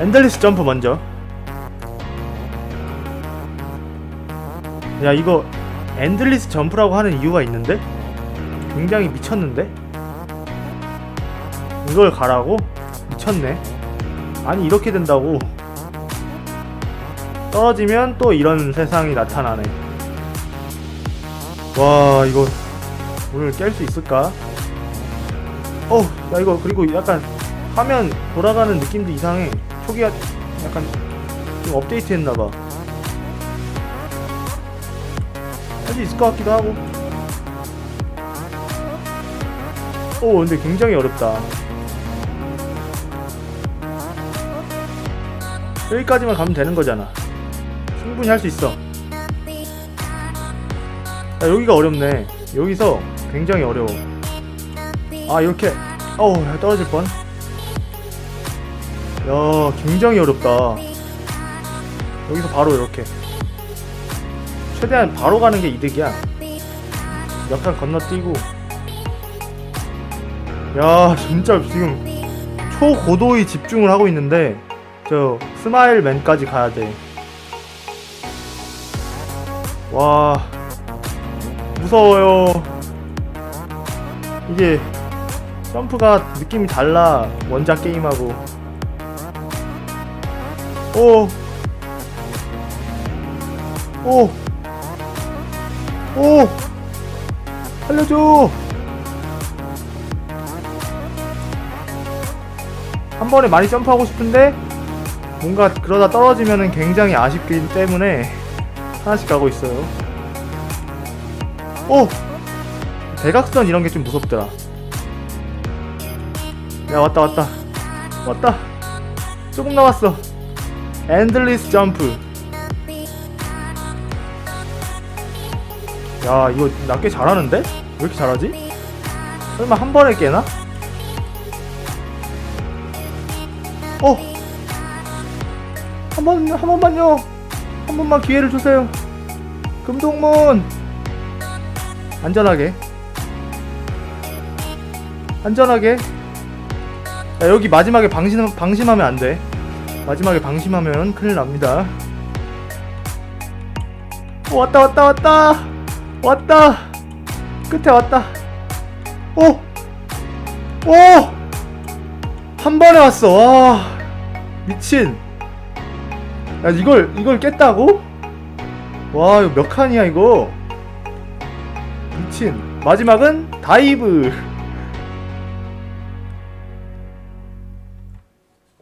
엔들리스 점프 먼저 야 이거 엔들리스 점프라고 하는 이유가 있는데? 굉장히 미쳤는데? 이걸 가라고? 미쳤네 아니 이렇게 된다고 떨어지면 또 이런 세상이 나타나네 와 이거 오늘 깰 수 있을까? 어우 야 이거 그리고 약간 화면 돌아가는 느낌도 이상해 초기화 약간 좀 업데이트 했나봐. 할 수 있을 것 같기도 하고. 오 근데 굉장히 어렵다. 여기까지만 가면 되는 거잖아. 충분히 할 수 있어. 야 여기가 어렵네. 여기서 굉장히 어려워. 아 이렇게. 어우 야, 떨어질 뻔 야, 굉장히 어렵다. 여기서 바로 이렇게. 최대한 바로 가는 게 이득이야. 약간 건너뛰고. 야, 진짜 지금 초고도의 집중을 하고 있는데, 저 스마일맨까지 가야 돼. 와, 무서워요. 이게 점프가 느낌이 달라, 원작 게임하고. 오. 오. 오. 살려줘. 한 번에 많이 점프하고 싶은데 뭔가 그러다 떨어지면은 굉장히 아쉽기 때문에 하나씩 가고 있어요. 오. 대각선 이런 게 좀 무섭더라. 야 왔다 왔다 왔다. 조금 남았어. 엔들리스 점프. 야, 이거 나 꽤 잘하는데? 왜 이렇게 잘하지? 설마 한 번에 깨나? 어! 한 번, 한 번만요! 한 번만 기회를 주세요! 금동문! 안전하게. 안전하게. 야, 여기 마지막에 방심, 방심하면 안 돼. 마지막에 방심하면 큰일 납니다. 오, 왔다 왔다 왔다 왔다 끝에 왔다 오! 오! 한 번에 왔어 와 미친 야 이걸 이걸 깼다고? 와 이거 몇 칸이야 이거 미친 마지막은 다이브